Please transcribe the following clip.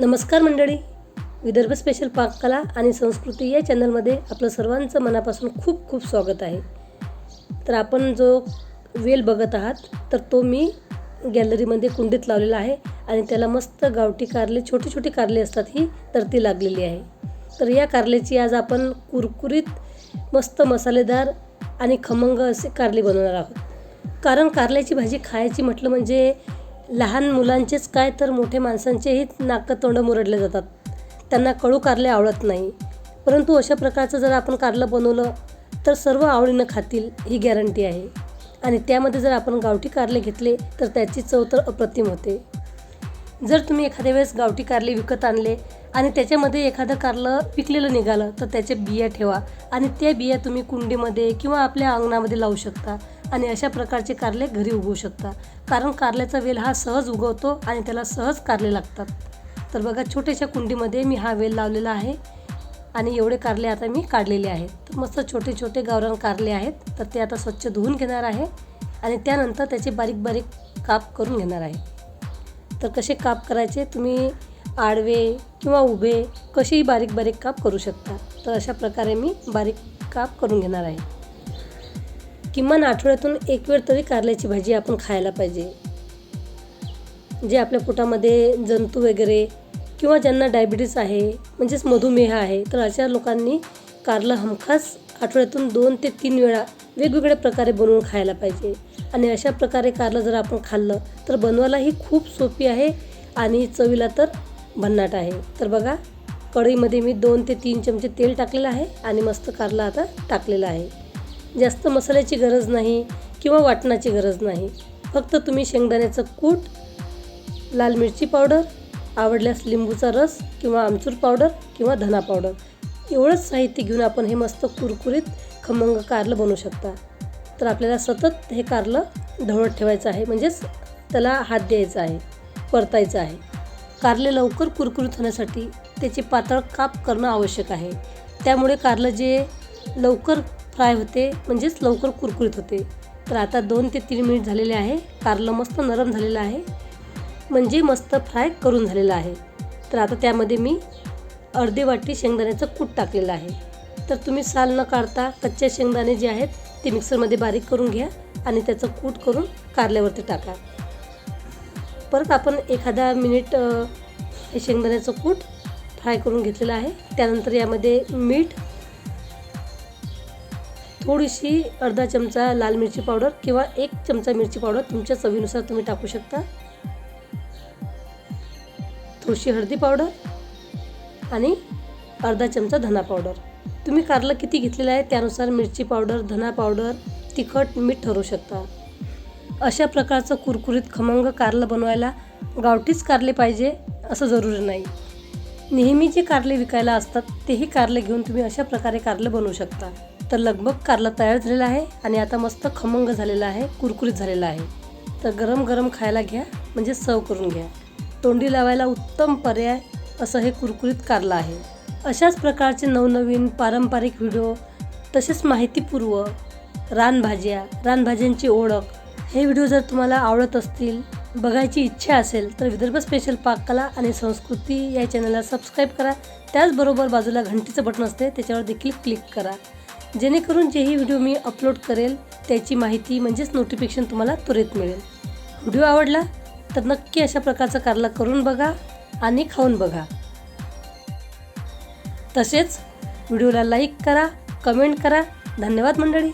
नमस्कार मंडळी. विदर्भ स्पेशल पाककला आणि संस्कृती या चॅनलमध्ये आपलं सर्वांचं मनापासून खूप खूप स्वागत आहे. तर आपण जो वेल बघत आहात तर तो मी गॅलरीमध्ये कुंडीत लावलेला आहे आणि त्याला मस्त गावठी कारले छोटी छोटी कारले असतात ही तर ती लागलेली आहे. तर या कारल्याची आज आपण कुरकुरीत मस्त मसालेदार आणि खमंग असे कारले बनवणार आहोत. कारण कारल्याची भाजी खायची म्हटलं म्हणजे लहान मुलांचेच काय तर मोठे माणसांचेही नाकं तोंड मुरडले जातात. त्यांना कळू कारले आवडत नाही. परंतु अशा प्रकारचं जर आपण कारलं बनवलं तर सर्व आवडीनं खातील ही गॅरंटी आहे. आणि त्यामध्ये जर आपण गावठी कारले घेतले तर त्याची चव तर अप्रतिम होते. जर तुम्ही एखाद्या वेळेस गावठी कारले विकत आणले आणि त्याच्यामध्ये एखादं कारलं पिकलेलं निघालं तर त्याचे बिया ठेवा. आणि त्या बिया तुम्ही कुंडीमध्ये किंवा आपल्या अंगणामध्ये लावू शकता. आणि अशा प्रकारचे कारले घरी उगवू शकता. कारण कारल्याचा वेल हा सहज उगवतो आणि त्याला सहज कारले लागतात. तर बघा छोट्याशा कुंडीमध्ये मी हा वेल लावलेला आहे आणि एवढे कारले आता मी काढलेले आहेत. तर मस्त छोटे छोटे गावरान कारले आहेत. तर ते आता स्वच्छ धुवून घेणार आहे आणि त्यानंतर त्याचे बारीक बारीक काप करून घेणार आहे. तर कसे काप करायचे? तुम्ही आडवे किंवा उभे कसेही बारीक बारीक काप करू शकता. तर अशा प्रकारे मी बारीक काप करून घेणार आहे. किमान आठवड्यातून एक वेळ तरी कारल्याची भाजी आपण खायला पाहिजे. जे आपल्या पोटामध्ये जंतू वगैरे किंवा ज्यांना डायबिटीस आहे म्हणजेच मधुमेह आहे तर अशा लोकांनी कारलं हमखास आठवड्यातून दोन ते तीन वेळा वेगवेगळ्या प्रकारे बनवून खायला पाहिजे. आणि अशा प्रकारे कारलं जर आपण खाल्लं तर बनवायलाही खूप सोपी आहे आणि चवीला तर भन्नाट आहे. तर बघा कढईमध्ये मी दोन ते तीन चमचे तेल टाकलेलं आहे आणि मस्त कारला आता टाकलेलं आहे. जास्त मसाल्याची गरज नाही किंवा वाटणाची गरज नाही. फक्त तुम्ही शेंगदाण्याचं कूट लाल मिरची पावडर आवडल्यास लिंबूचा रस किंवा आमचूर पावडर किंवा धना पावडर. एवढंच साहित्य घेऊन आपण हे मस्त कुरकुरीत खमंग कारलं बनवू शकता. तर आपल्याला सतत हे कारलं ढवळत ठेवायचं आहे म्हणजेच त्याला हात द्यायचा आहे परतायचं आहे. कारले लवकर कुरकुरीत होण्यासाठी त्याचे पातळ काप करणं आवश्यक आहे. त्यामुळे कारलं जे लवकर फ्राय होते म्हणजेच लवकर कुरकुरीत होते. तर आता दोन ते तीन मिनिट झालेले आहे. कारलं मस्त नरम झालेलं आहे. म्हणजे मस्त फ्राय करून झालेलं आहे. तर आता त्यामध्ये मी अर्धे वाटी शेंगदाण्याचं कूट टाकलेलं आहे. तर तुम्ही साल न काढता कच्चे शेंगदाणे जे आहेत ते मिक्सरमध्ये बारीक करून घ्या आणि त्याचं कूट करून कारल्यावरती टाका. परत आपण एखादा मिनिट हे शेंगदाण्याचं कूट फ्राय करून घेतलेलं आहे. त्यानंतर यामध्ये मीठ थोडीशी अर्धा चमचा लाल मिरची पावडर किंवा एक चमचा मिरची पावडर तुमच्या चवीनुसार तुम्ही टाकू शकता. थोडीशी हळदी पावडर आणि अर्धा चमचा धना पावडर. तुम्ही कारलं किती घेतलेलं आहे त्यानुसार मिरची पावडर धना पावडर तिखट मीठ ठरवू शकता. अशा प्रकारचं कुरकुरीत खमंग कारलं बनवायला गावठीच कारले पाहिजे असं जरुरी नाही. नेहमी जे कारले विकायला असतात तेही कारले घेऊन तुम्ही अशा प्रकारे कारलं बनवू शकता. तर लगभग कारलं तयार झालेलं आहे आणि आता मस्त खमंग झालेला आहे कुरकुरीत झालेला आहे. तर गरम गरम खायला घ्या म्हणजे सर्व करून घ्या. तोंडी लावायला उत्तम पर्याय असं हे कुरकुरीत कारलं आहे. अशाच प्रकारचे नवनवीन पारंपरिक व्हिडिओ तसेच माहितीपूर्व रानभाज्या रानभाज्यांची ओळख हे व्हिडिओ जर तुम्हाला आवडत असतील बघायची इच्छा असेल तर विदर्भ स्पेशल पाककला आणि संस्कृती या चॅनलला सबस्क्राईब करा. त्याचबरोबर बाजूला घंटीचं बटन असते त्याच्यावर देखील क्लिक करा. जेणेकरून जेही व्हिडिओ मी अपलोड करेल त्याची माहिती म्हणजेच नोटिफिकेशन तुम्हाला त्वरित मिळेल. व्हिडिओ आवडला तर नक्की अशा प्रकारचं कारला करून बघा आणि खाऊन बघा. तसेच व्हिडिओला लाईक करा कमेंट करा. धन्यवाद मंडळी.